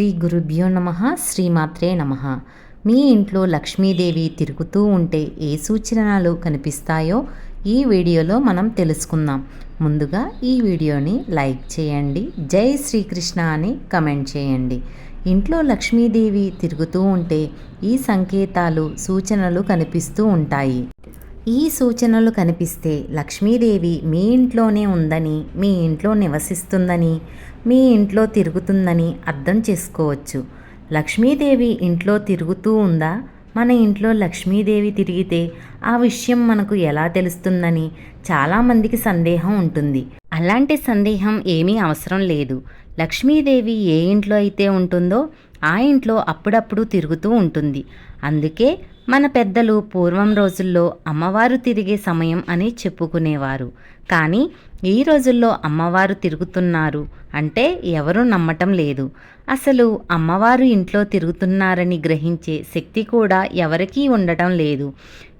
శ్రీ గురుభ్యో నమ శ్రీమాత్రే నమ. మీ ఇంట్లో లక్ష్మీదేవి తిరుగుతూ ఉంటే ఏ సూచనలు కనిపిస్తాయో ఈ వీడియోలో మనం తెలుసుకుందాం. ముందుగా ఈ వీడియోని లైక్ చేయండి జై శ్రీకృష్ణ అని కమెంట్ చేయండి. ఇంట్లో లక్ష్మీదేవి తిరుగుతూ ఉంటే ఈ సంకేతాలు సూచనలు కనిపిస్తూ ఉంటాయి. ఈ సూచనలు కనిపిస్తే లక్ష్మీదేవి మీ ఇంట్లోనే ఉందని మీ ఇంట్లో నివసిస్తుందని మీ ఇంట్లో తిరుగుతుందని అర్థం చేసుకోవచ్చు. లక్ష్మీదేవి ఇంట్లో తిరుగుతూ ఉందా? మన ఇంట్లో లక్ష్మీదేవి తిరిగితే ఆ విషయం మనకు ఎలా తెలుస్తుందని చాలామందికి సందేహం ఉంటుంది. అలాంటి సందేహం ఏమీ అవసరం లేదు. లక్ష్మీదేవి ఏ ఇంట్లో అయితే ఉంటుందో ఆ ఇంట్లో అప్పుడప్పుడు తిరుగుతూ ఉంటుంది. అందుకే మన పెద్దలు పూర్వం రోజుల్లో అమ్మవారు తిరిగే సమయం అని చెప్పుకునేవారు. కానీ ఈ రోజుల్లో అమ్మవారు తిరుగుతున్నారు అంటే ఎవరూ నమ్మటం లేదు. అసలు అమ్మవారు ఇంట్లో తిరుగుతున్నారని గ్రహించే శక్తి కూడా ఎవరికీ ఉండటం లేదు.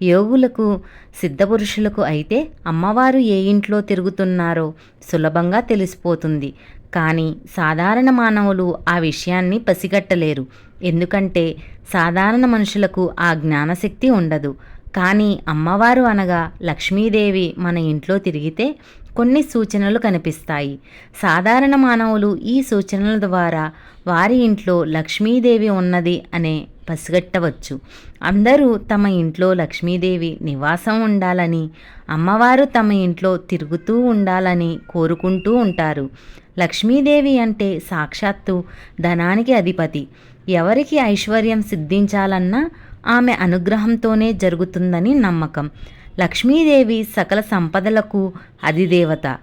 యోగులకు సిద్ధపురుషులకు అయితే అమ్మవారు ఏ ఇంట్లో తిరుగుతున్నారో సులభంగా తెలిసిపోతుంది. కానీ సాధారణ మానవులు ఆ విషయాన్ని పసిగట్టలేరు. ఎందుకంటే సాధారణ మనుషులకు ఆ జ్ఞానశక్తి ఉండదు. కానీ అమ్మవారు అనగా లక్ష్మీదేవి మన ఇంట్లో తిరిగితే కొన్ని సూచనలు కనిపిస్తాయి. సాధారణ మానవులు ఈ సూచనల ద్వారా వారి ఇంట్లో లక్ష్మీదేవి ఉన్నది అనే పసిగట్టవచ్చు. అందరూ తమ ఇంట్లో లక్ష్మీదేవి నివాసం ఉండాలని అమ్మవారు తమ ఇంట్లో తిరుగుతూ ఉండాలని కోరుకుంటూ ఉంటారు. లక్ష్మీదేవి అంటే సాక్షాత్తు ధనానికి అధిపతి. ఎవరికి ఐశ్వర్యం సిద్ధించాలన్నా ఆమె అనుగ్రహంతోనే జరుగుతుందని నమ్మకం. లక్ష్మీదేవి సకల సంపదలకు అధిదేవత.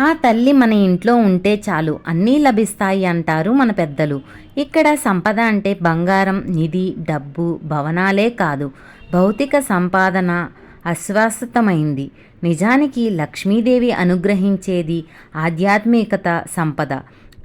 ఆ తల్లి మన ఇంట్లో ఉంటే చాలు అన్నీ లభిస్తాయి అంటారు మన పెద్దలు. ఇక్కడ సంపద అంటే బంగారం నిధి డబ్బు భవనాలే కాదు. భౌతిక సంపాదన అశ్వాసతమైంది నిజానికి లక్ష్మీదేవి అనుగ్రహించేది ఆధ్యాత్మికత సంపద.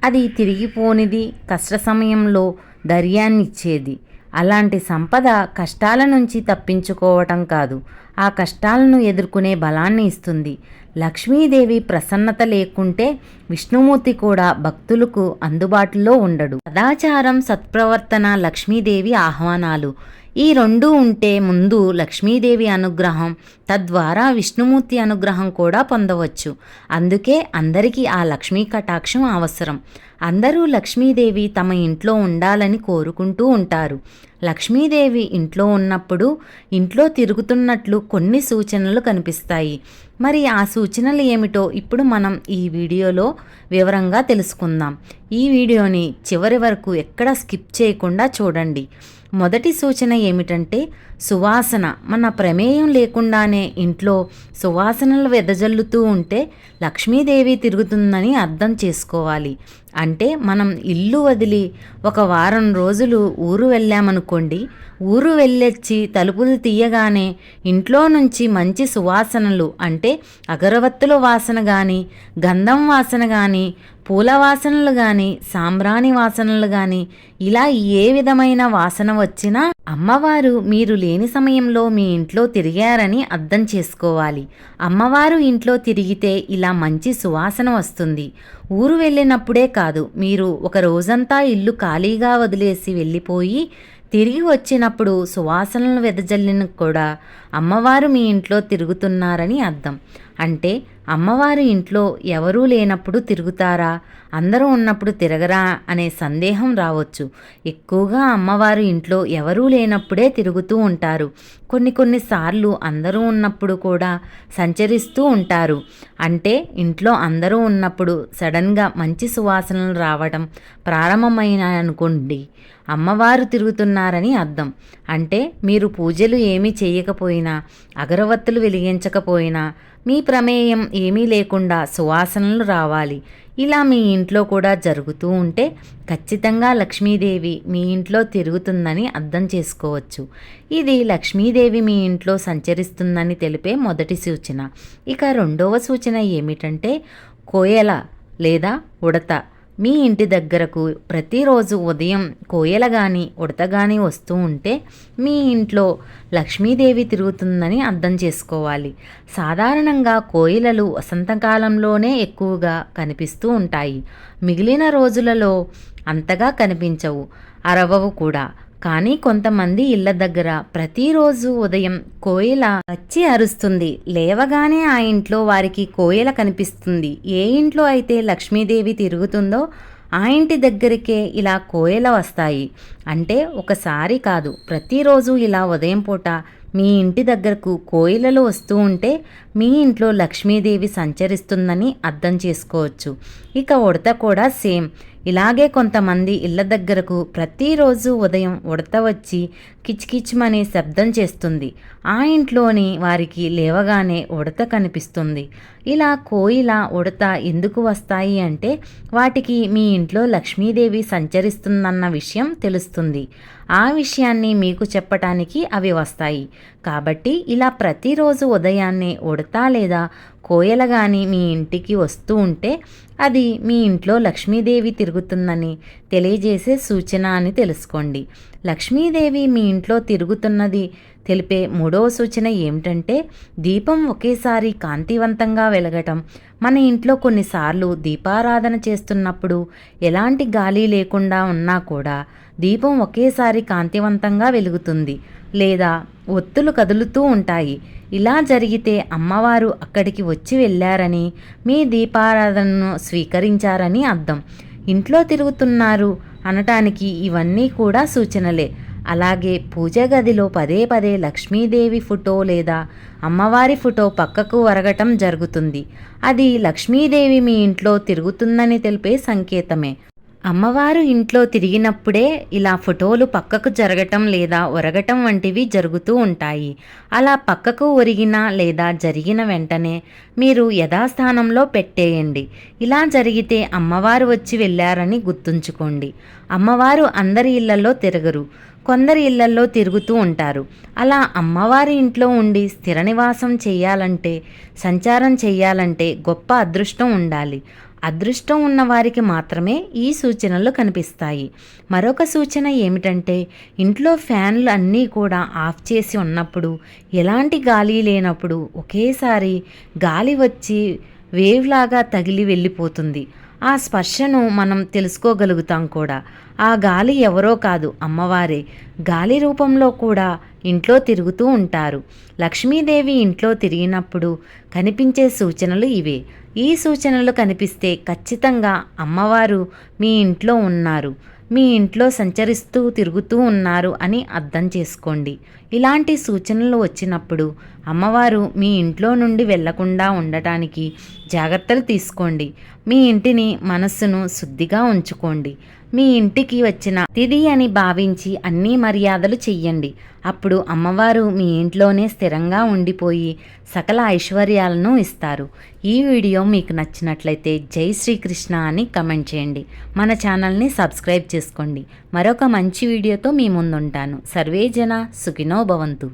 అది తిరిగిపోనిది కష్ట సమయంలో ధైర్యాన్నిచ్చేది. అలాంటి సంపద కష్టాల నుంచి తప్పించుకోవటం కాదు. ఆ కష్టాలను ఎదుర్కొనే బలాన్ని ఇస్తుంది. లక్ష్మీదేవి ప్రసన్నత లేకుంటే విష్ణుమూర్తి కూడా భక్తులకు అందుబాటులో ఉండడు. సదాచారం సత్ప్రవర్తన లక్ష్మీదేవి ఆహ్వానాలు. ఈ రెండు ఉంటే ముందు లక్ష్మీదేవి అనుగ్రహం తద్వారా విష్ణుమూర్తి అనుగ్రహం కూడా పొందవచ్చు. అందుకే అందరికీ ఆ లక్ష్మీ కటాక్షం అవసరం. అందరూ లక్ష్మీదేవి తమ ఇంట్లో ఉండాలని కోరుకుంటూ ఉంటారు. లక్ష్మీదేవి ఇంట్లో ఉన్నప్పుడు ఇంట్లో తిరుగుతున్నట్లు కొన్ని సూచనలు కనిపిస్తాయి. మరి ఆ సూచనలు ఏమిటో ఇప్పుడు మనం ఈ వీడియోలో వివరంగా తెలుసుకుందాం. ఈ వీడియోని చివరి వరకు ఎక్కడ స్కిప్ చేయకుండా చూడండి. మొదటి సూచన ఏమిటంటే సువాసన. మన ప్రమేయం లేకుండానే ఇంట్లో సువాసనలు వెదజల్లుతూ ఉంటే లక్ష్మీదేవి తిరుగుతుందని అర్థం చేసుకోవాలి. అంటే మనం ఇల్లు వదిలి ఒక వారం రోజులు ఊరు అనుకోండి ఊరు వెళ్ళొచ్చి తలుపులు తీయగానే ఇంట్లో నుంచి మంచి సువాసనలు అంటే అగరవత్తుల వాసన కానీ గంధం వాసన కానీ పూల వాసనలు కానీ సాంబ్రాణి వాసనలు కానీ ఇలా ఏ విధమైన వాసన వచ్చినా అమ్మవారు మీరు లేని సమయంలో మీ ఇంట్లో తిరిగారని అర్థం చేసుకోవాలి. అమ్మవారు ఇంట్లో తిరిగితే ఇలా మంచి సువాసన వస్తుంది. ఊరు వెళ్ళినప్పుడే కాదు మీరు ఒక రోజంతా ఇల్లు ఖాళీగా వదిలేసి వెళ్ళిపోయి తిరిగి వచ్చినప్పుడు సువాసనలు వెదజల్లిన కూడా అమ్మవారు మీ ఇంట్లో తిరుగుతున్నారని అర్థం. అంటే అమ్మవారు ఇంట్లో ఎవరూ లేనప్పుడు తిరుగుతారా? అందరూ ఉన్నప్పుడు తిరగరా? అనే సందేహం రావచ్చు. ఎక్కువగా అమ్మవారు ఇంట్లో ఎవరూ లేనప్పుడే తిరుగుతూ ఉంటారు. కొన్ని కొన్నిసార్లు అందరూ ఉన్నప్పుడు కూడా సంచరిస్తూ ఉంటారు. అంటే ఇంట్లో అందరూ ఉన్నప్పుడు సడన్గా మంచి సువాసనలు రావడం ప్రారంభమైన అనుకోండి అమ్మవారు తిరుగుతున్నారని అర్థం. అంటే మీరు పూజలు ఏమీ చేయకపోయినా అగరవత్తులు వెలిగించకపోయినా మీ ప్రమేయం ఏమీ లేకుండా సువాసనలు రావాలి. ఇలా మీ ఇంట్లో కూడా జరుగుతూ ఉంటే ఖచ్చితంగా లక్ష్మీదేవి మీ ఇంట్లో తిరుగుతుందని అర్థం చేసుకోవచ్చు. ఇది లక్ష్మీదేవి మీ ఇంట్లో సంచరిస్తుందని తెలిపే మొదటి సూచన. ఇక రెండవ సూచన ఏమిటంటే కోయల లేదా ఉడత. మీ ఇంటి దగ్గరకు ప్రతిరోజు ఉదయం కోయల కానీ ఉడత కానీ వస్తూ ఉంటే మీ ఇంట్లో లక్ష్మీదేవి తిరుగుతుందని అర్థం చేసుకోవాలి. సాధారణంగా కోయిలలు వసంతకాలంలోనే ఎక్కువగా కనిపిస్తూ ఉంటాయి. మిగిలిన రోజులలో అంతగా కనిపించవు. అరవవు కూడా. కానీ కొంతమంది ఇళ్ళ దగ్గర ప్రతిరోజు ఉదయం కోయిల వచ్చి అరుస్తుంది. లేవగానే ఆ ఇంట్లో వారికి కోయిల కనిపిస్తుంది. ఏ ఇంట్లో అయితే లక్ష్మీదేవి తిరుగుతుందో ఆ ఇంటి దగ్గరికే ఇలా కోయల వస్తాయి. అంటే ఒకసారి కాదు ప్రతిరోజు ఇలా ఉదయం పూట మీ ఇంటి దగ్గరకు కోయిలలు వస్తూ ఉంటే మీ ఇంట్లో లక్ష్మీదేవి సంచరిస్తుందని అర్థం చేసుకోవచ్చు. ఇక ఉడత కూడా సేమ్. ఇలాగే కొంతమంది ఇళ్ళ దగ్గరకు ప్రతిరోజు ఉదయం ఉడత వచ్చి కిచ్కిచ్మనే శబ్దం చేస్తుంది. ఆ ఇంట్లోని వారికి లేవగానే ఉడత కనిపిస్తుంది. ఇలా కోయిల ఉడత ఎందుకు వస్తాయి అంటే వాటికి మీ ఇంట్లో లక్ష్మీదేవి సంచరిస్తుందన్న విషయం తెలుస్తుంది. ఆ విషయాన్ని మీకు చెప్పటానికి అవి వస్తాయి. కాబట్టి ఇలా ప్రతిరోజు ఉదయాన్నే ఉడత లేదా కోయల కానీ మీ ఇంటికి వస్తూ ఉంటే అది మీ ఇంట్లో లక్ష్మీదేవి తిరుగుతుందని తెలియజేసే సూచన అని తెలుసుకోండి. లక్ష్మీదేవి మీ ఇంట్లో తిరుగుతున్నది తెలిపే మూడవ సూచన ఏమిటంటే దీపం ఒకేసారి కాంతివంతంగా వెలగటం. మన ఇంట్లో కొన్నిసార్లు దీపారాధన చేస్తున్నప్పుడు ఎలాంటి గాలి లేకుండా ఉన్నా కూడా దీపం ఒకేసారి కాంతివంతంగా వెలుగుతుంది లేదా ఒత్తులు కదులుతూ ఉంటాయి. ఇలా జరిగితే అమ్మవారు అక్కడికి వచ్చి వెళ్ళారని మీ దీపారాధనను స్వీకరించారని అర్థం. ఇంట్లో తిరుగుతున్నారు అనటానికి ఇవన్నీ కూడా సూచనలే. అలాగే పూజ గదిలో పదే పదే లక్ష్మీదేవి ఫోటో లేదా అమ్మవారి ఫోటో పక్కకు వరగటం జరుగుతుంది. అది లక్ష్మీదేవి మీ ఇంట్లో తిరుగుతుందని తెలిపే సంకేతమే. అమ్మవారు ఇంట్లో తిరిగినప్పుడే ఇలా ఫోటోలు పక్కకు జరగటం లేదా ఒరగటం వంటివి జరుగుతూ ఉంటాయి. అలా పక్కకు ఒరిగిన లేదా జరిగిన వెంటనే మీరు యథాస్థానంలో పెట్టేయండి. ఇలా జరిగితే అమ్మవారు వచ్చి వెళ్ళారని గుర్తుంచుకోండి. అమ్మవారు అందరి ఇళ్ళలో తిరగరు. కొందరి ఇళ్ళల్లో తిరుగుతూ ఉంటారు. అలా అమ్మవారి ఇంట్లో ఉండి స్థిర నివాసం చేయాలంటే సంచారం చేయాలంటే గొప్ప అదృష్టం ఉండాలి. అదృష్టం ఉన్నవారికి మాత్రమే ఈ సూచనలు కనిపిస్తాయి. మరొక సూచన ఏమిటంటే ఇంట్లో ఫ్యాన్లు అన్నీ కూడా ఆఫ్ చేసి ఉన్నప్పుడు ఎలాంటి గాలి లేనప్పుడు ఒకేసారి గాలి వచ్చి వేవ్ లాగా తగిలి వెళ్ళిపోతుంది. ఆ స్పర్శను మనం తెలుసుకోగలుగుతాం కూడా. ఆ గాలి ఎవరో కాదు అమ్మవారే. గాలి రూపంలో కూడా ఇంట్లో తిరుగుతూ ఉంటారు. లక్ష్మీదేవి ఇంట్లో తిరిగినప్పుడు కనిపించే సూచనలు ఇవే. ఈ సూచనలు కనిపిస్తే ఖచ్చితంగా అమ్మవారు మీ ఇంట్లో ఉన్నారు. మీ ఇంట్లో సంచరిస్తూ తిరుగుతూ ఉన్నారు అని అర్థం చేసుకోండి. ఇలాంటి సూచనలు వచ్చినప్పుడు అమ్మవారు మీ ఇంట్లో నుండి వెళ్ళకుండా ఉండటానికి జాగ్రత్తలు తీసుకోండి. మీ ఇంటిని మనస్సును శుద్ధిగా ఉంచుకోండి. మీ ఇంటికి వచ్చిన తిది అని భావించి అన్ని మర్యాదలు చెయ్యండి. అప్పుడు అమ్మవారు మీ ఇంట్లోనే స్థిరంగా ఉండిపోయి సకల ఐశ్వర్యాలను ఇస్తారు. ఈ వీడియో మీకు నచ్చినట్లయితే జై శ్రీకృష్ణ అని కమెంట్ చేయండి. మన ఛానల్ని సబ్స్క్రైబ్ చేసుకోండి. మరొక మంచి వీడియోతో మీ ముందుంటాను. సర్వే జన సుఖినో భవంతు.